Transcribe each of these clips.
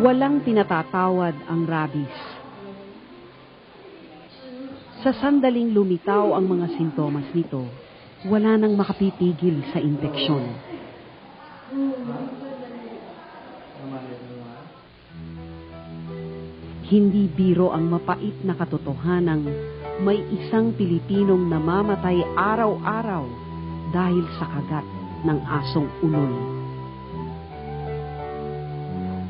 Walang tinatatawad ang rabies. Sa sandaling lumitaw ang mga sintomas nito, wala nang makapipigil sa impeksyon. Hindi biro ang mapait na katotohanang may isang Pilipinong namamatay araw-araw dahil sa kagat ng asong uloy.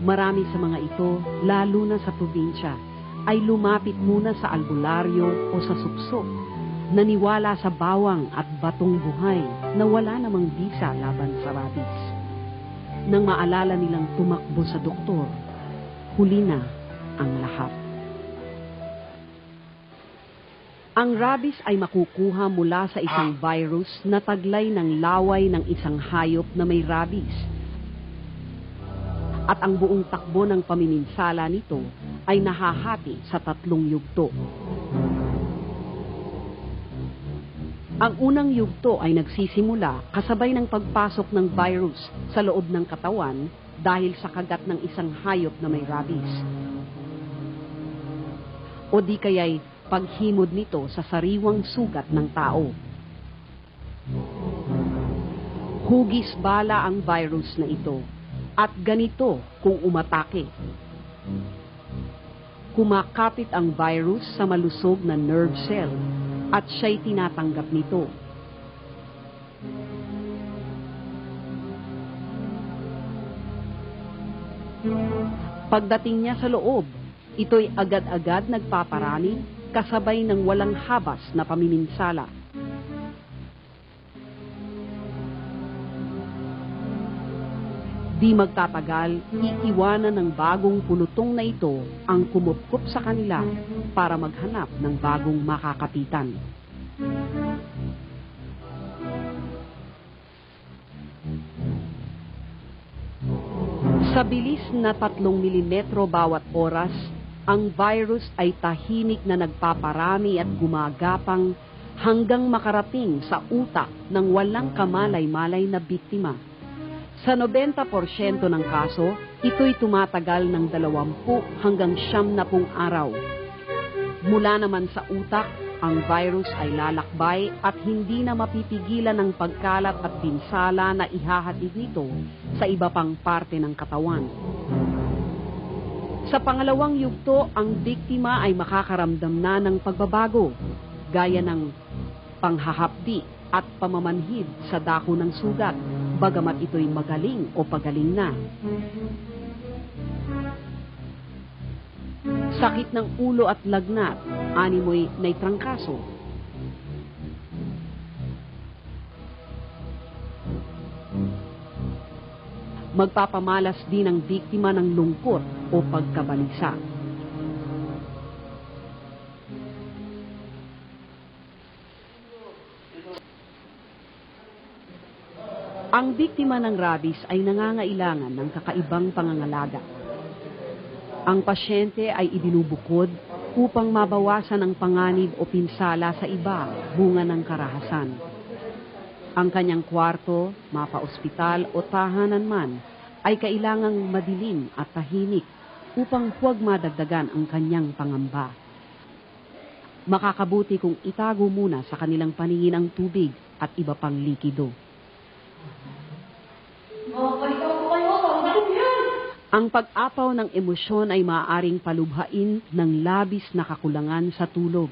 Marami sa mga ito, lalo na sa probinsya, ay lumapit muna sa albularyo o sa suksok, naniwala sa bawang at batong buhay na wala namang bisa laban sa rabies. Nang maalala nilang tumakbo sa doktor, huli na ang lahat. Ang rabies ay makukuha mula sa isang virus na taglay ng laway ng isang hayop na may rabies at ang buong takbo ng pamiminsala nito ay nahahati sa tatlong yugto. Ang unang yugto ay nagsisimula kasabay ng pagpasok ng virus sa loob ng katawan dahil sa kagat ng isang hayop na may rabies. O di kaya'y paghimod nito sa sariwang sugat ng tao. Hugis bala ang virus na ito at ganito kung umatake. Kumakapit ang virus sa malusog na nerve cell at siya'y tinatanggap nito. Pagdating niya sa loob, ito'y agad-agad nagpaparani kasabay ng walang habas na pamiminsala. Di magtatagal, iiwanan ng bagong pulutong na ito ang kumupkup sa kanila para maghanap ng bagong makakapitan. Sa bilis na tatlong milimetro bawat oras, ang virus ay tahimik na nagpaparami at gumagapang hanggang makarating sa utak ng walang kamalay-malay na biktima. Sa 90% ng kaso, ito'y tumatagal ng 20 hanggang 70 araw. Mula naman sa utak, ang virus ay lalakbay at hindi na mapipigilan ng pagkalat at pinsala na ihahatid nito sa iba pang parte ng katawan. Sa pangalawang yugto, ang biktima ay makakaramdam na ng pagbabago, gaya ng panghahapdi at pamamanhid sa dako ng sugat, bagamat ito'y magaling o pagaling na. Sakit ng ulo at lagnat, animoy may Magpapamalas din ang biktima ng lungkot o pagkabalisa. Ang biktima ng rabies ay nangangailangan ng kakaibang pangangalaga. Ang pasyente ay ibinubukod upang mabawasan ang panganib o pinsala sa iba bunga ng karahasan. Ang kanyang kwarto, mapa-ospital o tahanan man ay kailangang madilim at tahimik upang huwag madagdagan ang kanyang pangamba. Makakabuti kung itago muna sa kanilang paningin ang tubig at iba pang likido. Ang pag-apaw ng emosyon ay maaaring palubhain ng labis na kakulangan sa tulog.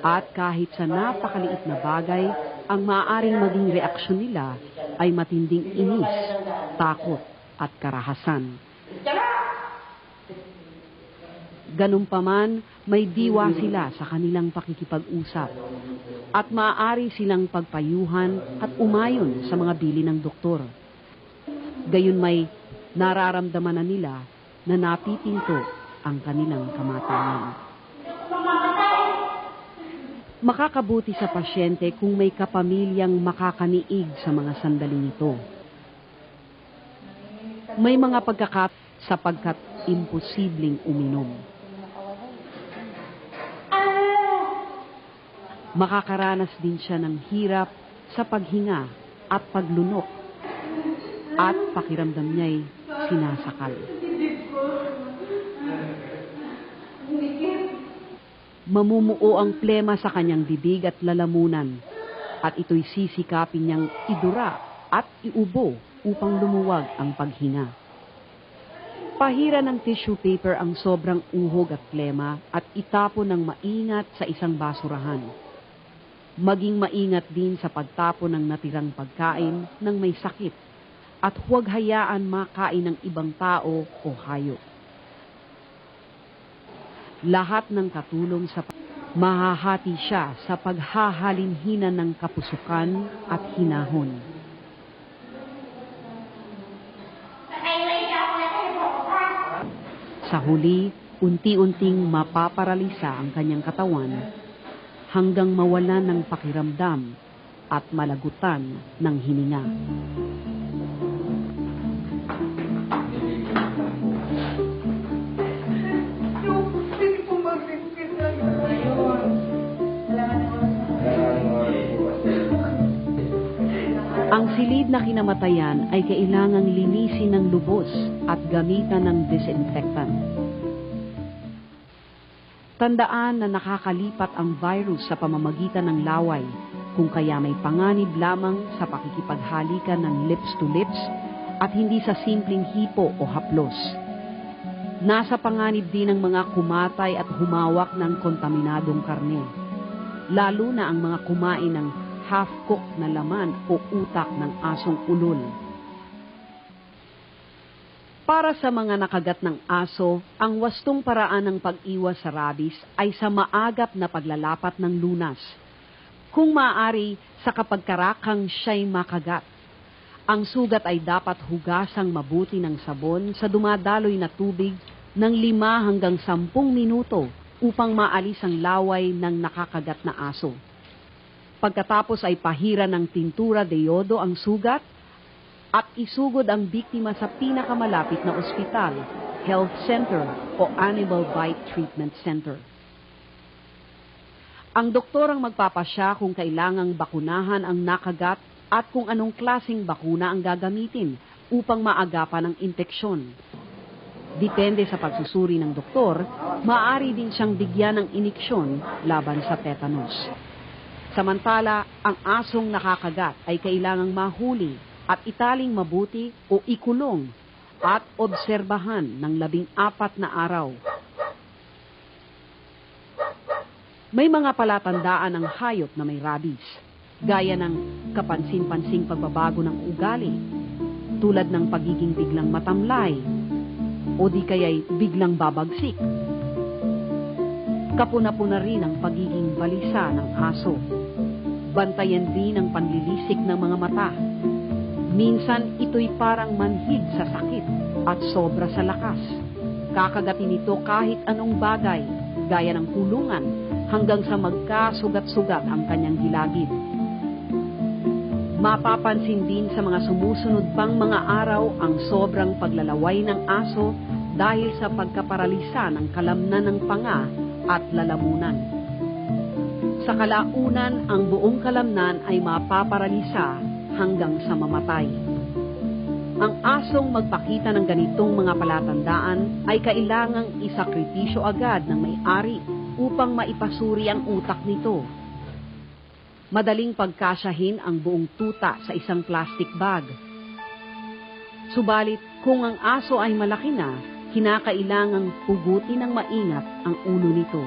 At kahit sa napakaliit na bagay, ang maaaring maging reaksyon nila ay matinding inis, takot at karahasan. Ganun pa man, may diwa sila sa kanilang pakikipag-usap at maaari silang pagpayuhan at umayon sa mga bili ng doktor. Gayon may nararamdaman na nila na napipinto ang kanilang kamatayan. Makakabuti sa pasyente kung may kapamilyang makakaniig sa mga sandaling ito. May mga pagkakap sapagkat imposibleng uminom. Makakaranas din siya ng hirap sa paghinga at paglunok at pakiramdam niya'y sinasakal. Mamumuo ang plema sa kanyang bibig at lalamunan at ito'y sisikapin niyang idura at iubo upang lumuwag ang paghinga. Pahira ng tissue paper ang sobrang uhog at plema at itapon ng maingat sa isang basurahan. Maging maingat din sa pagtapon ng natirang pagkain ng may sakit at huwag hayaan makain ng ibang tao o hayop. Lahat ng katulong sa mahahati siya sa paghahalinhinan ng kapusukan at hinahon. Sa huli, unti-unting mapaparalisa ang kanyang katawan hanggang mawalan ng pakiramdam at malagutan ng hininga. Ang silid na kinamatayan ay kailangang linisin ng lubos at gamitan ng disinfectant. Tandaan na nakakalipat ang virus sa pamamagitan ng laway, kung kaya may panganib lamang sa pakikipaghalikan ng lips to lips at hindi sa simpleng hipo o haplos. Nasa panganib din ang mga kumatay at humawak ng kontaminadong karne, lalo na ang mga kumain ng half-cooked na laman o utak ng asong ulol. Para sa mga nakagat ng aso, ang wastong paraan ng pag-iwas sa rabies ay sa maagap na paglalapat ng lunas. Kung maaari, sa kapagkarakang siya'y makagat. Ang sugat ay dapat hugasang mabuti ng sabon sa dumadaloy na tubig ng lima hanggang sampung minuto upang maalis ang laway ng nakakagat na aso. Pagkatapos ay pahira ng tintura de yodo ang sugat at isugod ang biktima sa pinakamalapit na ospital, health center o animal bite treatment center. Ang doktor ang magpapasya kung kailangang bakunahan ang nakagat at kung anong klasing bakuna ang gagamitin upang maagapan ang impeksyon. Depende sa pagsusuri ng doktor, maaari din siyang bigyan ng iniksyon laban sa tetanus. Samantala, ang asong nakakagat ay kailangang mahuli at italing mabuti o ikulong at obserbahan ng labing apat na araw. May mga palatandaan ng hayop na may rabies, gaya ng kapansin-pansing pagbabago ng ugali, tulad ng pagiging biglang matamlay, o di kaya'y biglang babagsik. Kapuna-puna rin ang pagiging balisa ng aso. Bantayan din ang panlilisik ng mga mata. Minsan ito'y parang manhid sa sakit at sobra sa lakas. Kakagatin ito kahit anong bagay, gaya ng kulungan, hanggang sa magkasugat-sugat ang kanyang gilagid. Mapapansin din sa mga sumusunod pang mga araw ang sobrang paglalaway ng aso dahil sa pagkaparalisa ng kalamnan ng panga at lalamunan. Sa kalaunan, ang buong kalamnan ay mapaparalisa hanggang sa mamatay. Ang asong magpakita ng ganitong mga palatandaan ay kailangang isakripisyo agad ng may-ari upang maipasuri ang utak nito. Madaling pagkasyahin ang buong tuta sa isang plastic bag. Subalit, kung ang aso ay malaki na, kinakailangang pugutin ng maingat ang ulo nito.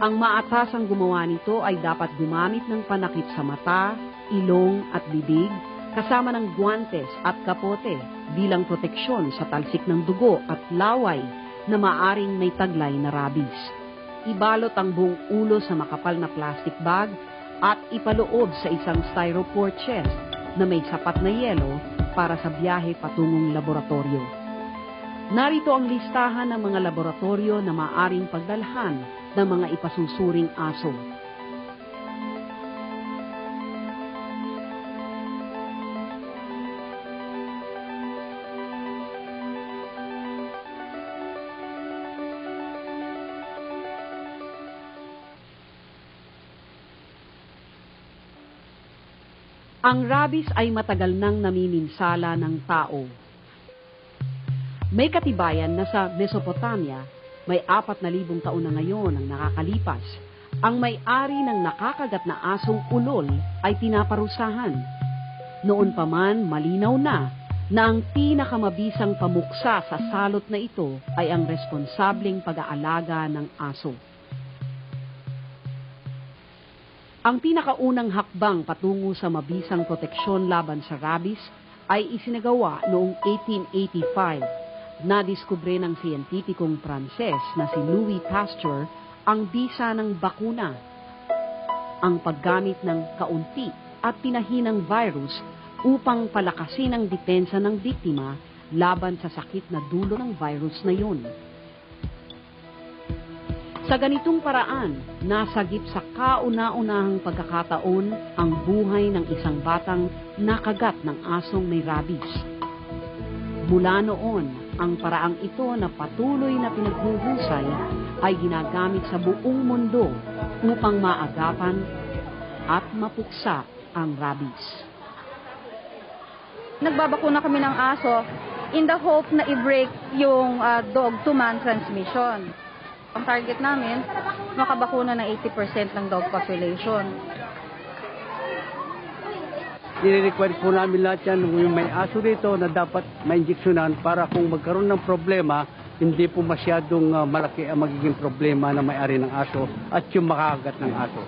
Ang maatasang gumawa nito ay dapat gumamit ng panakip sa mata, ilong at bibig, kasama ng guantes at kapote bilang proteksyon sa talsik ng dugo at laway na maaring may taglay na rabies. Ibalot ang buong ulo sa makapal na plastic bag at ipaloob sa isang styrofoam chest na may sapat na yelo para sa biyahe patungong laboratorio. Narito ang listahan ng mga laboratorio na maaring pagdalhan ng mga ipasusuring aso. Ang rabies ay matagal nang namiminsala ng tao. May katibayan na sa Mesopotamia, may apat na libong taon na ngayon ang nakakalipas. Ang may-ari ng nakakagat na asong ulol ay pinaparusahan. Noon pa man, malinaw na na ang pinakamabisang pamuksa sa salot na ito ay ang responsableng pag-aalaga ng aso. Ang pinakaunang hakbang patungo sa mabisang proteksyon laban sa rabies ay isinagawa noong 1885. Nadiskubre ng siyentipikong Pranses na si Louis Pasteur ang bisa ng bakuna. Ang paggamit ng kaunti at pinahinang virus upang palakasin ang depensa ng biktima laban sa sakit na dulo ng virus na yun. Sa ganitong paraan, nasagip sa kauna-unahang pagkakataon ang buhay ng isang batang nakagat ng asong may rabies. Mula noon, ang paraang ito na patuloy na pinaghuhusay ay ginagamit sa buong mundo upang maagapan at mapuksa ang rabies. Nagbabakuna kami ng aso in the hope na i-break yung ah, dog-to-man transmission. Ang target namin, makabakuna ng 80% ng dog population. Nire-require po namin lahat yan yung may aso dito na dapat ma-injeksyonan para kung magkaroon ng problema, hindi po masyadong ah, malaki ang magiging problema na may-ari ng aso at yung makakagat ng aso.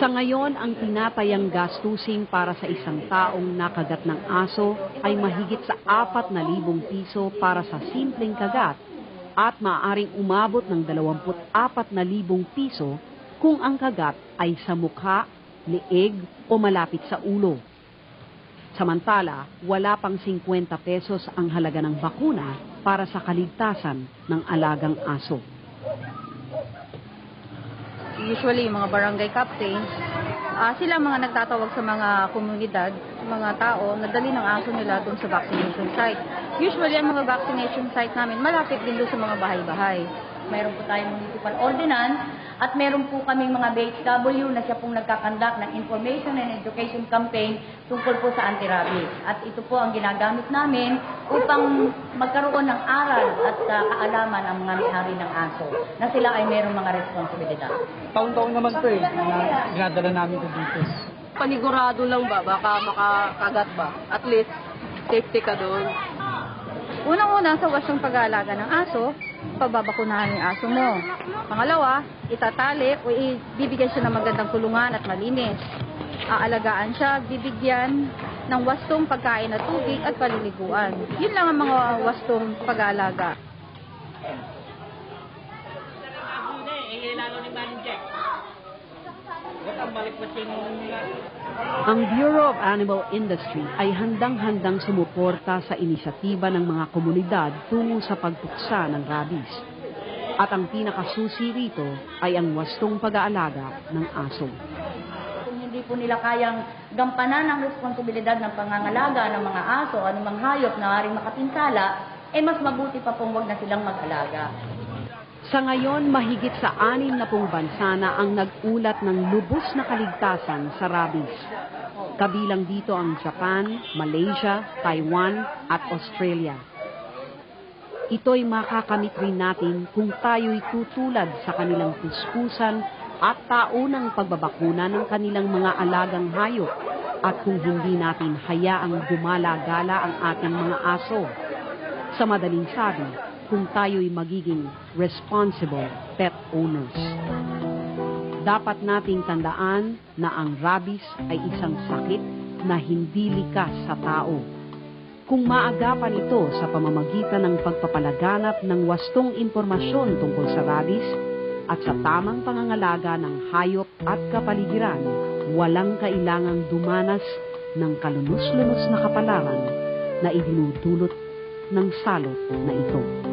Sa ngayon, ang tinatayang gastusin para sa isang taong nakagat ng aso ay mahigit sa 4,000 piso para sa simpleng kagat at maaaring umabot ng 24,000 piso kung ang kagat ay sa mukha, leeg o malapit sa ulo. Samantala, wala pang 50 pesos ang halaga ng bakuna para sa kaligtasan ng alagang aso. Usually, mga barangay captains, ah, sila mga nagtatawag sa mga komunidad, mga tao, na dali ng aso nila doon sa vaccination site. Usually, ang mga vaccination site namin, malapit din doon sa mga bahay-bahay. Meron po tayong municipal ordinance at meron po kaming mga BHW na siya pong nagkakandak ng information and education campaign tungkol po sa anti-rabies. At ito po ang ginagamit namin upang magkaroon ng aral at uh, kaalaman ang mga may-ari ng aso na sila ay merong mga responsibilidad. Taon-taon naman to eh, na dinadala namin to dito. Panigurado lang ba? Baka makakagat ba? At least, safety ka doon. Unang-una sa wasyong pag-aalaga ng aso, pababakunahan yung aso mo. Pangalawa, itatali o ibibigyan siya ng magandang kulungan at malinis. Aalagaan siya, bibigyan ng wastong pagkain at tubig at paliliguan. Yun lang ang mga wastong pag-aalaga. Ang Bureau of Animal Industry ay handang-handang sumuporta sa inisyatiba ng mga komunidad tungo sa pagpuksa ng rabies. At ang pinakasusi rito ay ang wastong pag-aalaga ng aso. Kung hindi po nila kayang gampanan ang responsibilidad ng pangangalaga ng mga aso anumang hayop na maaaring makapinsala, eh mas mabuti pa pong wag na silang mag-alaga. Sa ngayon, mahigit sa anim na pong bansa na ang nag-ulat ng lubos na kaligtasan sa rabies. Kabilang dito ang Japan, Malaysia, Taiwan at Australia. Ito'y makakamit rin natin kung tayo'y tutulad sa kanilang puspusan at taunang pagbabakuna ng kanilang mga alagang hayop at kung hindi natin hayaang gumala-gala ang ating mga aso. Sa madaling sabi, kung tayo'y magiging responsible pet owners. Dapat nating tandaan na ang rabies ay isang sakit na hindi likas sa tao. Kung maagapan ito sa pamamagitan ng pagpapalaganap ng wastong impormasyon tungkol sa rabies at sa tamang pangangalaga ng hayop at kapaligiran, walang kailangang dumanas ng kalunos-lunos na kapalaran na idinudulot ng salot na ito.